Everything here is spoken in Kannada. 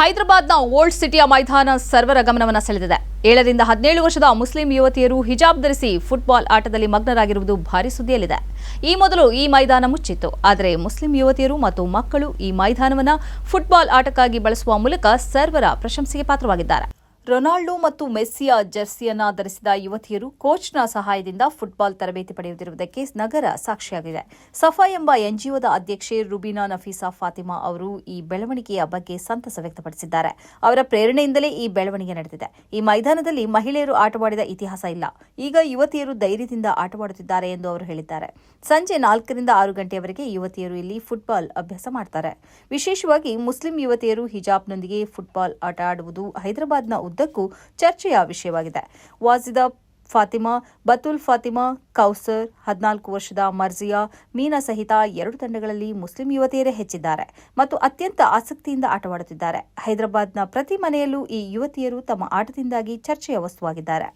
ಹೈದರಾಬಾದ್ನ ಓಲ್ಡ್ ಸಿಟಿಯ ಮೈದಾನ ಸರ್ವರ ಗಮನವನ್ನು ಸೆಳೆದಿದೆ. ಏಳರಿಂದ ಹದಿನೇಳು ವರ್ಷದ ಮುಸ್ಲಿಂ ಯುವತಿಯರು ಹಿಜಾಬ್ ಧರಿಸಿ ಫುಟ್ಬಾಲ್ ಆಟದಲ್ಲಿ ಮಗ್ನರಾಗಿರುವುದು ಭಾರಿ ಸುದ್ದಿಯಲ್ಲಿದೆ. ಈ ಮೊದಲು ಈ ಮೈದಾನ ಮುಚ್ಚಿತ್ತು. ಆದರೆ ಮುಸ್ಲಿಂ ಯುವತಿಯರು ಮತ್ತು ಮಕ್ಕಳು ಈ ಮೈದಾನವನ್ನು ಫುಟ್ಬಾಲ್ ಆಟಕ್ಕಾಗಿ ಬಳಸುವ ಮೂಲಕ ಸರ್ವರ ಪ್ರಶಂಸೆಗೆ ಪಾತ್ರವಾಗಿದ್ದಾರೆ. ರೊನಾಲ್ಡೋ ಮತ್ತು ಮೆಸ್ಸಿಯ ಜರ್ಸಿಯನ್ನ ಧರಿಸಿದ ಯುವತಿಯರು ಕೋಚ್ನ ಸಹಾಯದಿಂದ ಫುಟ್ಬಾಲ್ ತರಬೇತಿ ಪಡೆಯುತ್ತಿರುವುದಕ್ಕೆ ನಗರ ಸಾಕ್ಷಿಯಾಗಿದೆ. ಸಫಾ ಎಂಬ ಎನ್ಜಿಒದ ಅಧ್ಯಕ್ಷೆ ರುಬೀನಾ ನಫೀಸಾ ಫಾತಿಮಾ ಅವರು ಈ ಬೆಳವಣಿಗೆಯ ಬಗ್ಗೆ ಸಂತಸ ವ್ಯಕ್ತಪಡಿಸಿದ್ದಾರೆ. ಅವರ ಪ್ರೇರಣೆಯಿಂದಲೇ ಈ ಬೆಳವಣಿಗೆ ನಡೆದಿದೆ. ಈ ಮೈದಾನದಲ್ಲಿ ಮಹಿಳೆಯರು ಆಟವಾಡಿದ ಇತಿಹಾಸ ಇಲ್ಲ. ಈಗ ಯುವತಿಯರು ಧೈರ್ಯದಿಂದ ಆಟವಾಡುತ್ತಿದ್ದಾರೆ ಎಂದು ಅವರು ಹೇಳಿದ್ದಾರೆ. ಸಂಜೆ ನಾಲ್ಕರಿಂದ ಆರು ಗಂಟೆಯವರೆಗೆ ಯುವತಿಯರು ಇಲ್ಲಿ ಫುಟ್ಬಾಲ್ ಅಭ್ಯಾಸ ಮಾಡ್ತಾರೆ. ವಿಶೇಷವಾಗಿ ಮುಸ್ಲಿಂ ಯುವತಿಯರು ಹಿಜಾಬ್ನೊಂದಿಗೆ ಫುಟ್ಬಾಲ್ ಆಟ ಆಡುವುದು ಹೈದರಾಬಾದ್ನ ಉದ್ದಕ್ಕೂ ಚರ್ಚೆಯ ವಿಷಯವಾಗಿದೆ. ವಾಜಿದ ಫಾತಿಮಾ, ಬತುಲ್ ಫಾತಿಮಾ, ಕೌಸರ್, ಹದಿನಾಲ್ಕು ವರ್ಷದ ಮರ್ಜಿಯಾ, ಮೀನಾ ಸಹಿತ ಎರಡು ತಂಡಗಳಲ್ಲಿ ಮುಸ್ಲಿಂ ಯುವತಿಯರೇ ಹೆಚ್ಚಿದ್ದಾರೆ ಮತ್ತು ಅತ್ಯಂತ ಆಸಕ್ತಿಯಿಂದ ಆಟವಾಡುತ್ತಿದ್ದಾರೆ. ಹೈದರಾಬಾದ್ನ ಪ್ರತಿ ಮನೆಯಲ್ಲೂ ಈ ಯುವತಿಯರು ತಮ್ಮ ಆಟದಿಂದಾಗಿ ಚರ್ಚೆಯ ವಸ್ತುವಾಗಿದ್ದಾರೆ.